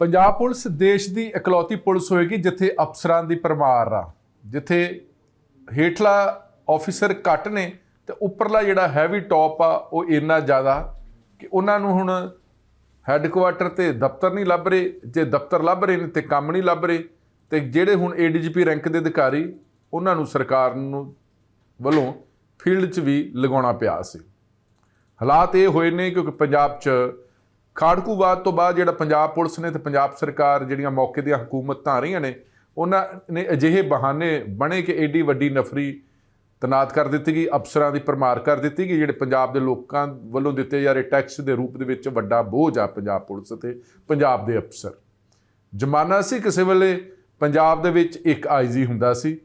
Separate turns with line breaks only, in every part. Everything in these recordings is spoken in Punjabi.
ਪੰਜਾਬ ਪੁਲਿਸ ਦੇਸ਼ ਦੀ ਇਕਲੌਤੀ ਪੁਲਿਸ ਹੋਏਗੀ, ਜਿੱਥੇ ਅਫਸਰਾਂ ਦੀ ਪਰਮਾਰ ਆ। ਜਿੱਥੇ ਹੇਠਲਾ ਆਫੀਸਰ ਘੱਟ ਨੇ ਤੇ ਉੱਪਰਲਾ ਜਿਹੜਾ ਹੈਵੀ ਟੌਪ ਆ, ਉਹ ਇੰਨਾ ਜ਼ਿਆਦਾ ਕਿ ਉਹਨਾਂ ਨੂੰ ਹੁਣ ਹੈੱਡਕੁਆਟਰ ਤੇ ਦਫ਼ਤਰ ਨਹੀਂ ਲੱਭ ਰਹੇ। ਜੇ ਦਫ਼ਤਰ ਲੱਭ ਰਹੇ ਨੇ ਤੇ ਕੰਮ ਨਹੀਂ ਲੱਭ ਰਹੇ ਤੇ ਜਿਹੜੇ ਹੁਣ ਏਡੀਜੀਪੀ ਰੈਂਕ ਦੇ ਅਧਿਕਾਰੀ, ਉਹਨਾਂ ਨੂੰ ਸਰਕਾਰ ਨੂੰ ਵੱਲੋਂ ਫੀਲਡ 'ਚ ਵੀ ਲਗਾਉਣਾ ਪਿਆ ਸੀ। ਹਾਲਾਤ ਇਹ ਹੋਏ ਨੇ ਕਿਉਂਕਿ ਪੰਜਾਬ 'ਚ ਖਾੜਕੂਵਾਦ ਤੋਂ ਬਾਅਦ ਜਿਹੜਾ ਪੰਜਾਬ ਪੁਲਿਸ ਨੇ ਤੇ ਪੰਜਾਬ ਸਰਕਾਰ ਜਿਹੜੀਆਂ ਮੌਕੇ ਦੀਆਂ ਹਕੂਮਤਾਂ ਆ ਰਹੀਆਂ ਨੇ, ਉਹਨਾਂ ਨੇ ਅਜਿਹੇ ਬਹਾਨੇ ਬਣੇ ਕਿ ਏਡੀ ਵੱਡੀ ਨਫਰੀ ਤਨਾਤ ਕਰ ਦਿੱਤੀ ਗਈ, ਅਫਸਰਾਂ ਦੀ ਪਰਮਾਰ ਕਰ ਦਿੱਤੀ ਗਈ, ਜਿਹੜੇ ਪੰਜਾਬ ਦੇ ਲੋਕਾਂ ਵੱਲੋਂ ਦਿੱਤੇ ਜਾ ਰਹੇ ਟੈਕਸ ਦੇ ਰੂਪ ਦੇ ਵਿੱਚ ਵੱਡਾ ਬੋਝ ਆ ਪੰਜਾਬ ਪੁਲਿਸ ਤੇ, ਪੰਜਾਬ ਦੇ ਅਫਸਰ। ਜ਼ਮਾਨਾ ਸੀ ਕਿਸੇ ਵੇਲੇ ਪੰਜਾਬ ਦੇ ਵਿੱਚ ਇੱਕ ਆਈਜੀ ਹੁੰਦਾ ਸੀ,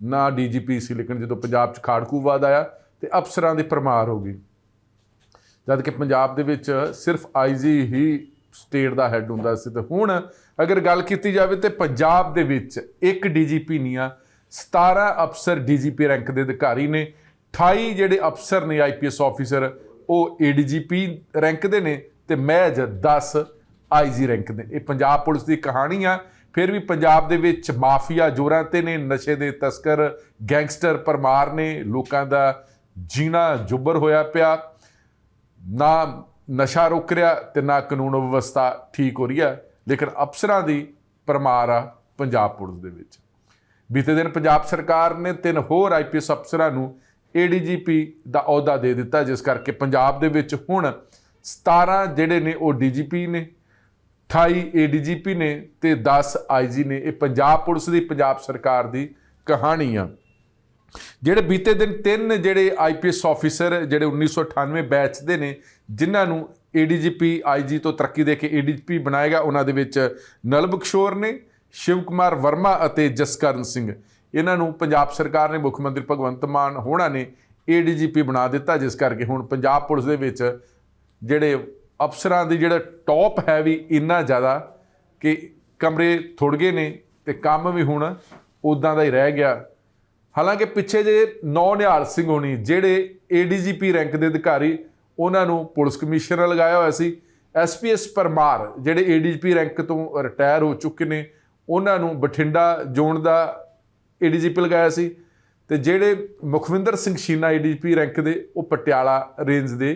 ਨਾ ਡੀਜੀਪੀ ਸੀ, ਲੇਕਿਨ ਜਦੋਂ ਪੰਜਾਬ 'ਚ ਖਾੜਕੂਵਾਦ ਆਇਆ ਤੇ ਅਫਸਰਾਂ ਦੀ ਪਰਮਾਰ ਹੋ ਗਈ। ਜਦ ਕਿ ਪੰਜਾਬ ਦੇ ਵਿੱਚ ਸਿਰਫ ਆਈਜੀ ਹੀ ਸਟੇਟ ਦਾ ਹੈੱਡ ਹੁੰਦਾ ਸੀ ਤੇ ਹੁਣ ਅਗਰ ਗੱਲ ਕੀਤੀ ਜਾਵੇ ਤੇ ਪੰਜਾਬ ਦੇ ਵਿੱਚ ਇੱਕ ਡੀਜੀਪੀ ਨਹੀਂ ਆ 17 ਅਫਸਰ ਡੀਜੀਪੀ ਰੈਂਕ ਦੇ ਅਧਿਕਾਰੀ ਨੇ 28 ਜਿਹੜੇ ਅਫਸਰ ਨੇ ਆਈਪੀਐਸ ਆਫੀਸਰ ਉਹ ਏਡੀਜੀਪੀ ਰੈਂਕ ਦੇ ਨੇ ਤੇ ਮਹਿਜ 10 ਆਈਜੀ ਰੈਂਕ ਦੇ ਇਹ ਪੰਜਾਬ ਪੁਲਿਸ ਦੀ ਕਹਾਣੀ ਆ। ਫਿਰ ਵੀ ਪੰਜਾਬ ਦੇ ਵਿੱਚ ਮਾਫੀਆ ਜੋਰਾਂ ਤੇ ਨੇ, ਨਸ਼ੇ ਦੇ ਤਸਕਰ, ਗੈਂਗਸਟਰ ਪਰਮਾਰ ਨੇ, ਲੋਕਾਂ ਦਾ ਜੀਣਾ ਜੁੱਬਰ ਹੋਇਆ ਪਿਆ। ਨਾ ਨਸ਼ਾ ਰੁਕ ਰਿਹਾ ਤੇ ਨਾ ਕਾਨੂੰਨ ਵਿਵਸਥਾ ਠੀਕ ਹੋ ਰਹੀ ਹੈ, ਲੇਕਿਨ ਅਫਸਰਾਂ ਦੀ ਪਰਮਾਰ ਆ ਪੰਜਾਬ ਪੁਲਿਸ ਦੇ ਵਿੱਚ। ਬੀਤੇ ਦਿਨ ਪੰਜਾਬ ਸਰਕਾਰ ਨੇ ਤਿੰਨ ਹੋਰ ਆਈਪੀਐਸ ਅਫਸਰਾਂ ਨੂੰ ਏਡੀਜੀਪੀ ਦਾ ਅਹੁਦਾ ਦੇ ਦਿੱਤਾ, ਜਿਸ ਕਰਕੇ ਪੰਜਾਬ ਦੇ ਵਿੱਚ ਹੁਣ 17 ਜਿਹੜੇ ਨੇ ਉਹ ਡੀਜੀਪੀ ਨੇ 28 ਏਡੀਜੀਪੀ ਨੇ ਤੇ 10 ਆਈਜੀ ਨੇ। ਇਹ ਪੰਜਾਬ ਪੁਲਿਸ ਦੀ, ਪੰਜਾਬ ਸਰਕਾਰ ਦੀ ਕਹਾਣੀ ਆ। ਜਿਹੜੇ ਬੀਤੇ ਦਿਨ ਤਿੰਨ ਜਿਹੜੇ ਆਈਪੀਐਸ ਆਫੀਸਰ ਜਿਹੜੇ 1998 ਬੈਚ ਦੇ ਨੇ, ਜਿਨ੍ਹਾਂ ਨੂੰ ਏਡੀਜੀਪੀ ਆਈਜੀ ਤੋਂ ਤਰੱਕੀ ਦੇ ਕੇ ਏਡੀਜੀਪੀ ਬਣਾਏਗਾ ਉਹਨਾਂ ਦੇ ਵਿੱਚ ਨਲਬਖਸ਼ੋਰ ਨੇ, ਸ਼ਿਵ ਕੁਮਾਰ ਵਰਮਾ ਅਤੇ ਜਸਕਰਨ ਸਿੰਘ। ਇਹਨਾਂ ਨੂੰ ਪੰਜਾਬ ਸਰਕਾਰ ਨੇ, ਮੁੱਖ ਮੰਤਰੀ ਭਗਵੰਤ ਮਾਨ ਹੋਣਾ ਨੇ ਏਡੀਜੀਪੀ ਬਣਾ ਦਿੱਤਾ, ਜਿਸ ਕਰਕੇ ਹੁਣ ਪੰਜਾਬ ਪੁਲਿਸ ਦੇ ਵਿੱਚ ਜਿਹੜੇ ਅਫਸਰਾਂ ਦੀ ਜਿਹੜਾ ਟੌਪ ਹੈ ਵੀ ਇੰਨਾ ਜ਼ਿਆਦਾ ਕਿ ਕਮਰੇ ਥੁੜ ਗਏ ਨੇ ਤੇ ਕੰਮ ਵੀ ਹੁਣ ਉਦਾਂ ਦਾ ਹੀ ਰਹਿ ਗਿਆ। ਹਾਲਾਂਕਿ ਪਿੱਛੇ ਜੇ ਨੌ ਨਿਹਾਲ ਸਿੰਘ ਹੋਣੀ ਜਿਹੜੇ ਏਡੀਜੀਪੀ ਰੈਂਕ ਦੇ ਅਧਿਕਾਰੀ, ਉਹਨਾਂ ਨੂੰ ਪੁਲਿਸ ਕਮਿਸ਼ਨਰ ਲਗਾਇਆ ਹੋਇਆ ਸੀ। ਐਸਪੀਐਸ ਪਰਮਾਰ ਜਿਹੜੇ ਏਡੀਜੀਪੀ ਰੈਂਕ ਤੋਂ ਰਿਟਾਇਰ ਹੋ ਚੁੱਕੇ ਨੇ, ਉਹਨਾਂ ਨੂੰ ਬਠਿੰਡਾ ਜ਼ੋਨ ਦਾ ਏਡੀਜੀਪੀ ਲਗਾਇਆ ਸੀ ਤੇ ਜਿਹੜੇ ਮੁਖਵਿੰਦਰ ਸਿੰਘ ਸ਼ੀਨਾ ਏਡੀਜੀਪੀ ਰੈਂਕ ਦੇ, ਉਹ ਪਟਿਆਲਾ ਰੇਂਜ ਦੇ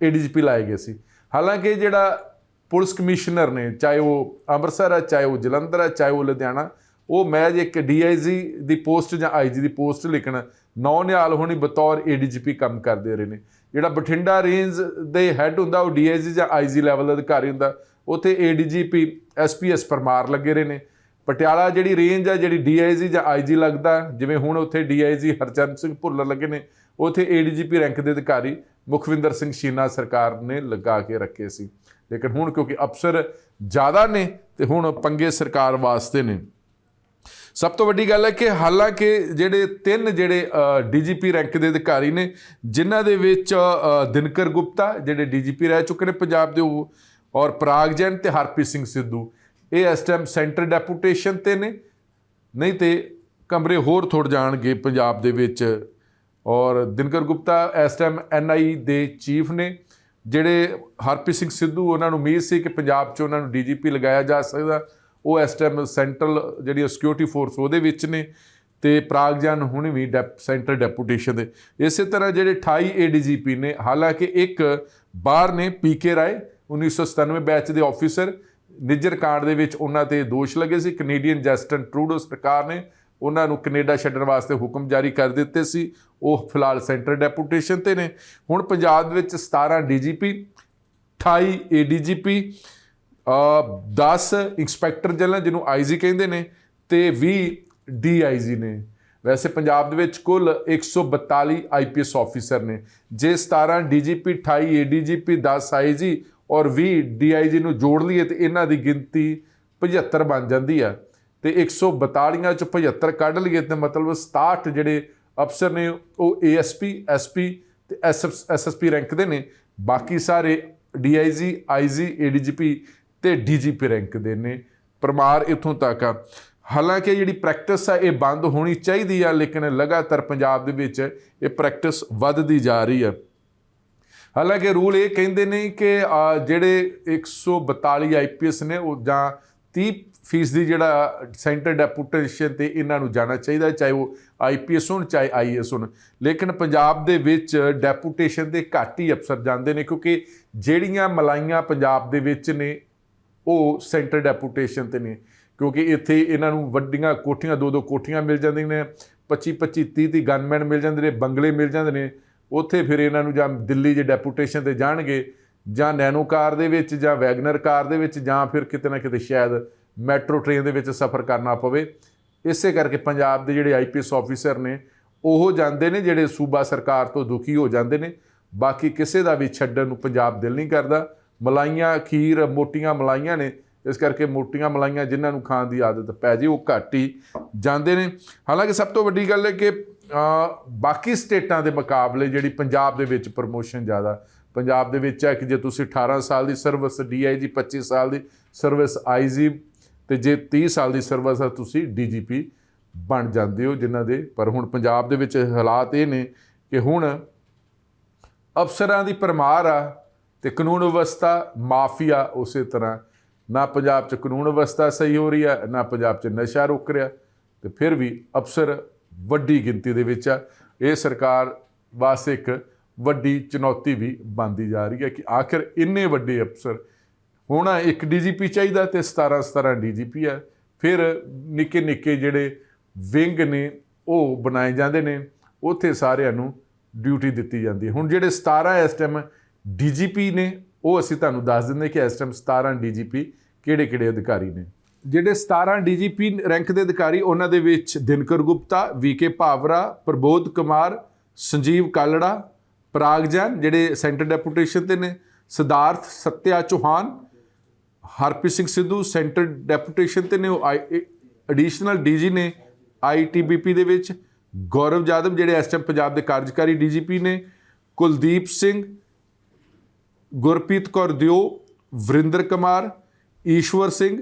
ਏਡੀਜੀਪੀ ਲਾਏ ਗਏ ਸੀ। ਹਾਲਾਂਕਿ ਜਿਹੜਾ ਪੁਲਿਸ ਕਮਿਸ਼ਨਰ ਨੇ, ਚਾਹੇ ਉਹ ਅੰਮ੍ਰਿਤਸਰ ਹੈ, ਚਾਹੇ ਉਹ ਜਲੰਧਰ ਹੈ, ਚਾਹੇ ਉਹ ਲੁਧਿਆਣਾ ਉਹ ਮੈਜ ਇੱਕ ਡੀਆਈਜੀ ਦੀ ਪੋਸਟ ਜਾਂ ਆਈਜੀ ਦੀ ਪੋਸਟ ਲਿਖਣ ਨੌ ਨਿਹਾਲ ਹੋਣੀ ਬਤੌਰ ਏਡੀਜੀਪੀ ਕੰਮ ਕਰਦੇ ਰਹੇ ਨੇ। ਜਿਹੜਾ ਬਠਿੰਡਾ ਰੇਂਜ ਦੇ ਹੈੱਡ ਹੁੰਦਾ, ਉਹ ਡੀਆਈਜੀ ਜਾਂ ਆਈਜੀ ਲੈਵਲ ਦਾ ਅਧਿਕਾਰੀ ਹੁੰਦਾ, ਉੱਥੇ ਏਡੀਜੀਪੀ ਐਸਪੀਐਸ ਪਰਮਾਰ ਲੱਗੇ ਰਹੇ ਨੇ। ਪਟਿਆਲਾ ਜਿਹੜੀ ਰੇਂਜ ਹੈ ਜਿਹੜੀ ਡੀਆਈਜੀ ਜਾਂ ਆਈਜੀ ਲੱਗਦਾ, ਜਿਵੇਂ ਹੁਣ ਉੱਥੇ ਡੀਆਈਜੀ ਹਰਚਰਨ ਸਿੰਘ ਭੁੱਲਰ ਲੱਗੇ ਨੇ, ਉੱਥੇ ਏਡੀਜੀਪੀ ਰੈਂਕ ਦੇ ਅਧਿਕਾਰੀ ਮੁਖਵਿੰਦਰ ਸਿੰਘ ਸ਼ੀਨਾ ਸਰਕਾਰ ਨੇ ਲਗਾ ਕੇ ਰੱਖੇ ਸੀ। ਲੇਕਿਨ ਹੁਣ ਕਿਉਂਕਿ ਅਫਸਰ ਜ਼ਿਆਦਾ ਨੇ, ਤੇ ਹੁਣ ਪੰਗੇ ਸਰਕਾਰ ਵਾਸਤੇ ਨੇ। ਸਭ ਤੋਂ ਵੱਡੀ ਗੱਲ ਹੈ ਕਿ ਹਾਲਾਂਕਿ ਜਿਹੜੇ ਤਿੰਨ ਜਿਹੜੇ ਡੀਜੀਪੀ ਰੈਂਕ ਦੇ ਅਧਿਕਾਰੀ ਨੇ, ਜਿਨ੍ਹਾਂ ਦੇ ਵਿੱਚ ਦਿਨਕਰ ਗੁਪਤਾ ਜਿਹੜੇ ਡੀਜੀਪੀ ਰਹਿ ਚੁੱਕੇ ਨੇ ਪੰਜਾਬ ਦੇ, ਉਹ ਔਰ ਪ੍ਰਾਗ ਜੈਨ ਤੇ ਹਰਪ੍ਰੀਤ ਸਿੰਘ ਸਿੱਧੂ, ਇਹ ਇਸ ਟਾਈਮ ਸੈਂਟਰ ਡੈਪੂਟੇਸ਼ਨ ਤੇ ਨੇ। ਨਹੀਂ ਤੇ ਕਮਰੇ ਹੋਰ ਥੋੜ ਜਾਣਗੇ ਪੰਜਾਬ ਦੇ ਵਿੱਚ। ਔਰ ਦਿਨਕਰ ਗੁਪਤਾ ਇਸ ਟਾਈਮ ਐਨਆਈ ਦੇ ਚੀਫ ਨੇ, ਜਿਹੜੇ ਹਰਪ੍ਰੀਤ ਸਿੰਘ ਸਿੱਧੂ, ਉਹਨਾਂ ਨੂੰ ਉਮੀਦ ਸੀ ਕਿ ਪੰਜਾਬ 'ਚ ਉਹਨਾਂ ਨੂੰ ਡੀਜੀਪੀ ਲਗਾਇਆ ਜਾ ਸਕਦਾ। ਉਹ ਇਸ ਟਾਈਮ ਸੈਂਟਰਲ ਜਿਹੜੀ ਸਿਕਿਉਰਿਟੀ ਫੋਰਸ ਉਹਦੇ ਵਿੱਚ ਨੇ ਤੇ ਪ੍ਰਾਗਜਨ ਹੁਣ ਵੀ ਡੈਪ ਸੈਂਟਰ ਡੈਪੂਟੇਸ਼ਨ ਦੇ। ਇਸੇ ਤਰ੍ਹਾਂ ਜਿਹੜੇ 28 ਏਡੀਜੀਪੀ ਨੇ, ਹਾਲਾਂਕਿ ਇੱਕ ਬਾਹਰ ਨੇ ਪੀਕੇ ਰਾਏ 1997 ਬੈਚ ਦੇ ਆਫੀਸਰ ਨਿੱਜਰ ਕਾਂਡ ਦੇ ਵਿੱਚ ਉਹਨਾਂ ਤੇ ਦੋਸ਼ ਲੱਗੇ ਸੀ। ਕੈਨੇਡੀਅਨ ਜਸਟਨ ਟਰੂਡੋ ਸਰਕਾਰ ਨੇ ਉਹਨਾਂ ਨੂੰ ਕੈਨੇਡਾ ਛੱਡਣ ਵਾਸਤੇ ਹੁਕਮ ਜਾਰੀ ਕਰ ਦਿੱਤੇ ਸੀ। ਉਹ ਫਿਲਹਾਲ ਸੈਂਟਰ ਡੈਪੂਟੇਸ਼ਨ ਤੇ ਨੇ। ਹੁਣ ਪੰਜਾਬ ਦੇ ਵਿੱਚ 17 ਡੀਜੀਪੀ 28 ਏਡੀਜੀਪੀ 10 ਇੰਸਪੈਕਟਰ ਜਨਰਲ ਜਿਹਨੂੰ ਆਈਜੀ ਕਹਿੰਦੇ ਨੇ ਤੇ 20 ਡੀਆਈਜੀ ਨੇ। ਵੈਸੇ ਪੰਜਾਬ ਦੇ ਵਿੱਚ ਕੁੱਲ 142 ਆਈਪੀਐਸ ਆਫੀਸਰ ਨੇ, ਜੇ 17 ਡੀਜੀਪੀ 28 ਏਡੀਜੀਪੀ 10 ਆਈਜੀ ਔਰ 20 ਡੀਆਈਜੀ ਨੂੰ ਜੋੜ ਲਈਏ ਤੇ ਇਹਨਾਂ ਦੀ ਗਿਣਤੀ 75 ਬਣ ਜਾਂਦੀ ਆ। ਤੇ 142 ਚ 75 ਕੱਢ ਲਈਏ ਤੇ ਮਤਲਬ 67 ਜਿਹੜੇ ਅਫਸਰ ਨੇ, ਉਹ ਏਐਸਪੀ ਐਸਪੀ ਤੇ ਐਸਐਸਪੀ ਰੈਂਕ ਦੇ ਨੇ। ਬਾਕੀ ਸਾਰੇ ਡੀਆਈਜੀ ਆਈਜੀ ਏਡੀਜੀਪੀ ਤੇ ਡੀਜੀਪੀ ਰੈਂਕ ਦੇ ਨੇ। ਪਰਮਾਰ ਇਥੋਂ ਤੱਕ ਆ। ਹਾਲਾਂਕਿ ਜਿਹੜੀ ਪ੍ਰੈਕਟਿਸ ਆ ਇਹ ਬੰਦ ਹੋਣੀ ਚਾਹੀਦੀ ਆ ਲੇਕਿਨ ਲਗਾਤਾਰ ਪੰਜਾਬ ਦੇ ਵਿੱਚ ਇਹ ਪ੍ਰੈਕਟਿਸ ਵੱਧਦੀ ਜਾ ਰਹੀ ਆ। ਹਾਲਾਂਕਿ ਰੂਲ ਇਹ ਕਹਿੰਦੇ ਨੇ ਕਿ ਅਹ, ਜਿਹੜੇ 142 ਆਈਪੀਐਸ ਨੇ ਉਹ ਜਾਂ 30 ਫੀਸਦੀ ਜਿਹੜਾ ਸੈਂਟਰ ਡੈਪੂਟੇਸ਼ਨ ਤੇ ਇਹਨਾਂ ਨੂੰ ਜਾਣਾ ਚਾਹੀਦਾ ਚਾਹੇ ਉਹ ਆਈਪੀਐਸ ਹੋਣ ਚਾਹੇ ਆਈਐਸ ਹੋਣ। ਲੇਕਿਨ ਪੰਜਾਬ ਦੇ ਵਿੱਚ ਡੈਪੂਟੇਸ਼ਨ ਦੇ ਘੱਟ ਹੀ ਅਫਸਰ ਜਾਂਦੇ ਨੇ ਕਿਉਂਕਿ ਜਿਹੜੀਆਂ ਮਲਾਈਆਂ ਪੰਜਾਬ ਦੇ ਵਿੱਚ ਨੇ ਉਹ ਸੈਂਟਰ ਡੈਪੂਟੇਸ਼ਨ ਤੇ ਨੇ, ਕਿਉਂਕਿ ਇੱਥੇ ਇਹਨਾਂ ਨੂੰ ਵੱਡੀਆਂ ਕੋਠੀਆਂ ਦੋ ਦੋ ਕੋਠੀਆਂ ਮਿਲ ਜਾਂਦੀਆਂ ਨੇ 25 25 30 30 ਗਨਮੈਨ ਮਿਲ ਜਾਂਦੇ ਨੇ, ਬੰਗਲੇ ਮਿਲ ਜਾਂਦੇ ਨੇ, ਉੱਥੇ ਫਿਰ ਇਹਨਾਂ ਨੂੰ ਜਾਂ ਦਿੱਲੀ ਜੇ ਡੈਪੂਟੇਸ਼ਨ ਤੇ ਜਾਣਗੇ, ਜਾਂ ਨੈਨੋ ਕਾਰ ਦੇ ਵਿੱਚ, ਜਾਂ ਵੈਗਨਰ ਕਾਰ ਦੇ ਵਿੱਚ, ਜਾਂ ਫਿਰ ਕਿਤੇ ਨਾ ਕਿਤੇ ਸ਼ਾਇਦ ਮੈਟਰੋ ਟ੍ਰੇਨ ਦੇ ਵਿੱਚ ਸਫ਼ਰ ਕਰਨਾ ਪਵੇ। ਇਸੇ ਕਰਕੇ ਪੰਜਾਬ ਦੇ ਜਿਹੜੇ ਆਈਪੀਐਸ ਆਫੀਸਰ ਨੇ, ਉਹ ਜਾਂਦੇ ਨੇ ਜਿਹੜੇ ਸੂਬਾ ਸਰਕਾਰ ਤੋਂ ਦੁਖੀ ਹੋ ਜਾਂਦੇ ਨੇ, ਬਾਕੀ ਕਿਸੇ ਦਾ ਵੀ ਛੱਡਣ ਨੂੰ ਪੰਜਾਬ ਦਿਲ ਨਹੀਂ ਕਰਦਾ। ਮਲਾਈਆਂ, ਖੀਰ, ਮੋਟੀਆਂ ਮਲਾਈਆਂ ਨੇ। ਇਸ ਕਰਕੇ ਮੋਟੀਆਂ ਮਲਾਈਆਂ ਜਿਨ੍ਹਾਂ ਨੂੰ ਖਾਣ ਦੀ ਆਦਤ ਪੈ ਜੇ, ਉਹ ਘੱਟ ਹੀ ਜਾਂਦੇ ਨੇ। ਹਾਲਾਂਕਿ ਸਭ ਤੋਂ ਵੱਡੀ ਗੱਲ ਹੈ ਕਿ ਬਾਕੀ ਸਟੇਟਾਂ ਦੇ ਮੁਕਾਬਲੇ ਜਿਹੜੀ ਪੰਜਾਬ ਦੇ ਵਿੱਚ ਪ੍ਰਮੋਸ਼ਨ ਜ਼ਿਆਦਾ, ਪੰਜਾਬ ਦੇ ਵਿੱਚ ਹੈ ਕਿ ਜੇ ਤੁਸੀਂ 18 ਸਾਲ ਦੀ ਸਰਵਿਸ ਡੀਆਈਜੀ 25 ਸਾਲ ਦੀ ਸਰਵਿਸ ਆਈਜੀ ਤੇ ਜੇ 30 ਸਾਲ ਦੀ ਸਰਵਿਸ ਹੈ, ਤੁਸੀਂ ਡੀਜੀਪੀ ਬਣ ਜਾਂਦੇ ਹੋ ਜਿਨ੍ਹਾਂ ਦੇ। ਪਰ ਹੁਣ ਪੰਜਾਬ ਦੇ ਵਿੱਚ ਹਾਲਾਤ ਇਹ ਨੇ ਕਿ ਹੁਣ ਅਫਸਰਾਂ ਦੀ ਪਰਮਾਰ ਆ ਤੇ ਕਾਨੂੰਨ ਵਿਵਸਥਾ, ਮਾਫੀਆ ਉਸੇ ਤਰ੍ਹਾਂ। ਨਾ ਪੰਜਾਬ 'ਚ ਕਾਨੂੰਨ ਵਿਵਸਥਾ ਸਹੀ ਹੋ ਰਹੀ ਹੈ ਨਾ ਪੰਜਾਬ 'ਚ ਨਸ਼ਾ ਰੁਕ ਰਿਹਾ। ਤੇ ਫਿਰ ਵੀ ਅਫਸਰ ਵੱਡੀ ਗਿਣਤੀ ਦੇ ਵਿੱਚ ਆ। ਇਹ ਸਰਕਾਰ ਵਾਸਤੇ ਇੱਕ ਵੱਡੀ ਚੁਣੌਤੀ ਵੀ ਬਣਦੀ ਜਾ ਰਹੀ ਹੈ ਕਿ ਆਖਿਰ ਇੰਨੇ ਵੱਡੇ ਅਫਸਰ, ਹੋਣਾ ਇੱਕ ਡੀਜੀਪੀ ਚਾਹੀਦਾ ਤੇ 17 17 ਡੀਜੀਪੀ ਆ। ਫਿਰ ਨਿੱਕੇ ਨਿੱਕੇ ਜਿਹੜੇ ਵਿੰਗ ਨੇ, ਉਹ ਬਣਾਏ ਜਾਂਦੇ ਨੇ। ਉੱਥੇ ਸਾਰਿਆਂ ਨੂੰ ਡਿਊਟੀ ਦਿੱਤੀ ਜਾਂਦੀ ਹੈ। ਹੁਣ ਜਿਹੜੇ 17 ਇਸ ਟਾਈਮ ਡੀਜੀਪੀ ਨੇ, ਉਹ ਅਸੀਂ ਤੁਹਾਨੂੰ ਦੱਸ ਦਿੰਦੇ ਕਿ ਇਸ ਟਾਈਮ 17 ਡੀਜੀਪੀ ਕਿਹੜੇ ਕਿਹੜੇ ਅਧਿਕਾਰੀ ਨੇ। ਜਿਹੜੇ 17 ਡੀਜੀਪੀ ਰੈਂਕ ਦੇ ਅਧਿਕਾਰੀ, ਉਹਨਾਂ ਦੇ ਵਿੱਚ ਦਿਨਕਰ ਗੁਪਤਾ ਵੀਕੇ ਭਾਵਰਾ ਪ੍ਰਬੋਧ ਕੁਮਾਰ, ਸੰਜੀਵ ਕਾਲੜਾ ਪ੍ਰਾਗ ਜੈਨ ਜਿਹੜੇ ਸੈਂਟਰ ਡੈਪੂਟੇਸ਼ਨ ਤੇ ਨੇ, ਸਿਧਾਰਥ ਸਤਿਆ ਚੌਹਾਨ, ਹਰਪ੍ਰੀਤ ਸਿੰਘ ਸਿੱਧੂ ਸੈਂਟਰ ਡੈਪੂਟੇਸ਼ਨ ਤੇ ਨੇ, ਉਹ ਐਡੀਸ਼ਨਲ ਡੀਜੀ ਨੇ ਆਈਟੀਬੀਪੀ ਦੇ ਵਿੱਚ, ਗੌਰਵ ਜਾਦਵ ਜਿਹੜੇ ਇਸ ਟਾਈਮ ਪੰਜਾਬ ਦੇ ਕਾਰਜਕਾਰੀ ਡੀਜੀਪੀ ਨੇ, ਕੁਲਦੀਪ ਸਿੰਘ ਗੁਰਪ੍ਰੀਤ ਕੌਰ ਦਿਓ, ਵਰਿੰਦਰ ਕੁਮਾਰ, ਈਸ਼ਵਰ ਸਿੰਘ,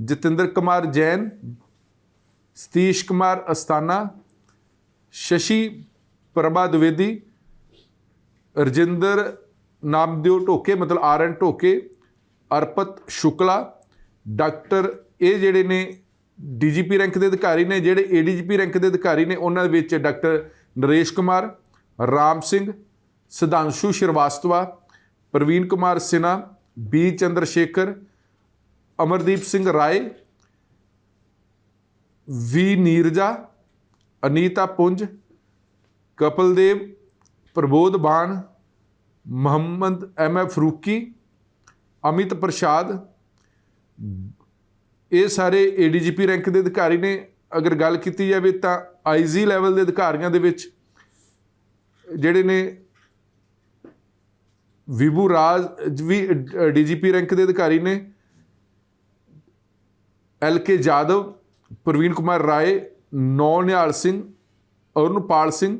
ਜਤਿੰਦਰ ਕੁਮਾਰ ਜੈਨ, ਸਤੀਸ਼ ਕੁਮਾਰ ਅਸਤਾਨਾ, ਸ਼ਸ਼ੀ ਪ੍ਰਭਾ ਦਵੇਦੀ, ਰਜਿੰਦਰ ਨਾਮਦੇਵ ਢੋਕੇ, ਮਤਲਬ ਆਰ ਆਰਨ ਢੋਕੇ, ਅਰਪਤ ਸ਼ੁਕਲਾ, ਡਾਕਟਰ ਇਹ ਜਿਹੜੇ ਨੇ ਡੀਜੀਪੀ ਰੈਂਕ ਦੇ ਅਧਿਕਾਰੀ ਨੇ, ਜਿਹੜੇ ਏਡੀਜੀਪੀ ਰੈਂਕ ਦੇ ਅਧਿਕਾਰੀ ਨੇ, ਉਹਨਾਂ ਦੇ ਵਿੱਚ doctor Naresh Kumar, Ram Singh, Sidhanshu Srivastava Praveen Kumar Sinha, B Chandra Shekhar, Amardeep Singh Rai, V Neerja, Anita Punj Kapildev Prabodh Ban, Mohammad M F Farooqui, Amit Prasad. ਇਹ ਸਾਰੇ ਏਡੀਜੀਪੀ ਰੈਂਕ ਦੇ ਅਧਿਕਾਰੀ ਨੇ। ਅਗਰ ਗੱਲ ਕੀਤੀ ਜਾਵੇ ਤਾਂ ਆਈਜੀ ਲੈਵਲ ਦੇ ਅਧਿਕਾਰੀਆਂ ਦੇ ਵਿੱਚ ਜਿਹੜੇ ਨੇ ਵਿਭੂ ਰਾਜ ਵੀ ਡੀਜੀਪੀ ਰੈਂਕ ਦੇ ਅਧਿਕਾਰੀ ਨੇ। L K Jadhav, Praveen Kumar Rai, Naunihal Singh, Arunpal Singh,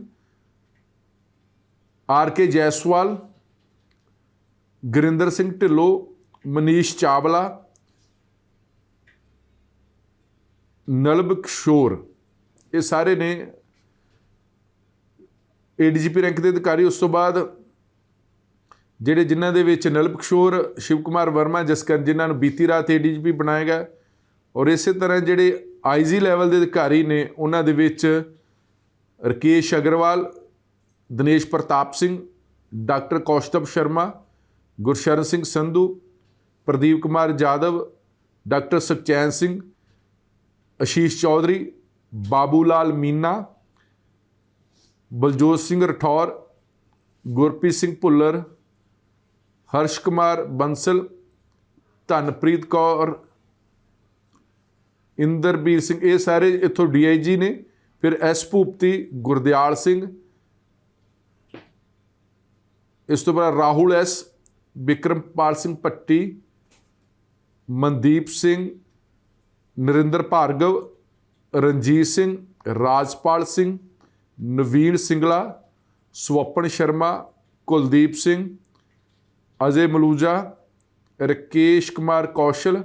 R K Jaiswal, Gurinder Singh Dhillon, Manish Chawla, Nilabh Kishore. ਇਹ ਸਾਰੇ ਨੇ ਏਡੀਜੀਪੀ ਰੈਂਕ ਦੇ ਅਧਿਕਾਰੀ। ਉਸ ਤੋਂ ਬਾਅਦ ਜਿਹੜੇ ਜਿਨ੍ਹਾਂ ਦੇ ਵਿੱਚ ਨਲਬ ਕਿਸ਼ੋਰ ਸ਼ਿਵ ਕੁਮਾਰ ਵਰਮਾ ਜਸਕਰ ਜਿਨ੍ਹਾਂ ਨੂੰ ਬੀਤੀ ਰਾਤ ਏਡੀਜੀਪੀ ਬਣਾਇਆ ਗਿਆ, ਔਰ ਇਸੇ ਤਰ੍ਹਾਂ ਜਿਹੜੇ ਆਈਜੀ ਲੈਵਲ ਦੇ ਅਧਿਕਾਰੀ ਨੇ, ਉਹਨਾਂ ਦੇ ਵਿੱਚ ਰਕੇਸ਼ ਅਗਰਵਾਲ, ਦਿਨੇਸ਼ ਪ੍ਰਤਾਪ ਸਿੰਘ, ਡਾਕਟਰ ਕੌਸ਼ਤਵ ਸ਼ਰਮਾ, ਗੁਰਸ਼ਰਨ ਸਿੰਘ ਸੰਧੂ, ਪ੍ਰਦੀਪ ਕੁਮਾਰ ਜਾਦਵ, ਡਾਕਟਰ ਸੁਖਚੈਨ ਸਿੰਘ, ਅਸ਼ੀਸ਼ ਚੌਧਰੀ ਬਾਬੂ ਲਾਲ ਮੀਨਾ, ਬਲਜੋਤ ਸਿੰਘ ਰਠੌਰ, ਗੁਰਪ੍ਰੀਤ ਸਿੰਘ ਭੁੱਲਰ ਹਰਸ਼ ਕੁਮਾਰ ਬੰਸਲ, ਧਨਪ੍ਰੀਤ ਕੌਰ, ਇੰਦਰਬੀਰ ਸਿੰਘ, ਇਹ ਸਾਰੇ ਇੱਥੋਂ ਡੀਆਈਜੀ ਨੇ, ਫਿਰ ਐਸ ਭੂਪਤੀ, ਗੁਰਦਿਆਲ ਸਿੰਘ, ਇਸ ਤੋਂ ਬਾਅਦ ਰਾਹੁਲ ਐਸ ਵਿਕਰਮਪਾਲ ਸਿੰਘ ਪੱਟੀ ਮਨਦੀਪ ਸਿੰਘ, ਨਰਿੰਦਰ ਭਾਰਗਵ, ਰਣਜੀਤ ਸਿੰਘ, ਰਾਜਪਾਲ ਸਿੰਘ, ਨਵੀਨ ਸਿੰਗਲਾ, ਸਵਪਨ ਸ਼ਰਮਾ, ਕੁਲਦੀਪ ਸਿੰਘ ਅਜੇ ਮਲੂਜਾ, ਰਕੇਸ਼ ਕੁਮਾਰ ਕੌਸ਼ਲ,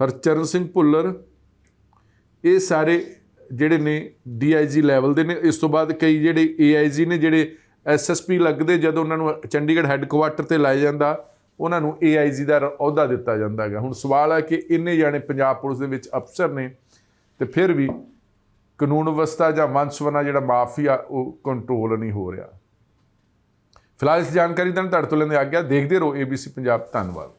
ਹਰਚਰਨ ਸਿੰਘ ਭੁੱਲਰ, ਇਹ ਸਾਰੇ ਜਿਹੜੇ ਨੇ ਡੀਆਈਜੀ ਲੈਵਲ ਦੇ ਨੇ। ਇਸ ਤੋਂ ਬਾਅਦ ਕਈ ਜਿਹੜੇ ਏਆਈਜੀ ਨੇ, ਜਿਹੜੇ ਐਸਐਸਪੀ ਲੱਗਦੇ, ਜਦੋਂ ਉਹਨਾਂ ਨੂੰ ਚੰਡੀਗੜ੍ਹ ਹੈੱਡਕੁਆਟਰ ਤੇ ਲਾਇਆ ਜਾਂਦਾ, ਉਹਨਾਂ ਨੂੰ ਏਆਈਜੀ ਦਾ ਅਹੁਦਾ ਦਿੱਤਾ ਜਾਂਦਾ ਹੈਗਾ। ਹੁਣ ਸਵਾਲ ਹੈ ਕਿ ਇੰਨੇ ਜਾਣੇ ਪੰਜਾਬ ਪੁਲਿਸ ਦੇ ਵਿੱਚ ਅਫਸਰ ਨੇ, ਤੇ ਫਿਰ ਵੀ ਕਾਨੂੰਨ ਵਿਵਸਥਾ ਜਾਂ ਵੰਸ਼ਵਨਾ ਜਿਹੜਾ ਮਾਫੀਆ, ਉਹ ਕੰਟਰੋਲ ਨਹੀਂ ਹੋ ਰਿਹਾ। ਫਿਲਹਾਲ ਇਸ ਜਾਣਕਾਰੀ ਤੁਹਾਨੂੰ ਤੁਹਾਡੇ ਤੋਂ ਲੈਂਦੇ ਆ ਗਿਆ ਦੇਖਦੇ ਰਹੋ ABC ਪੰਜਾਬ ਧੰਨਵਾਦ।